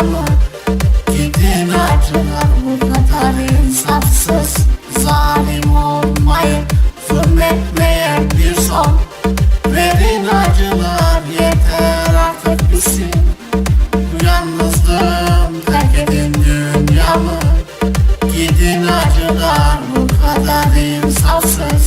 yağmur Gibi batırlar burada tabi insafsız Zalim olmayı zulmetmeye bir son Verin acılar yeter artık bizim Yalnızlığım terk edin dünyamı Gidin acılar bu kadar insafsız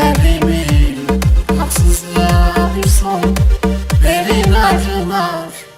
verdi bir Haksızlığa bir son. Derin acılar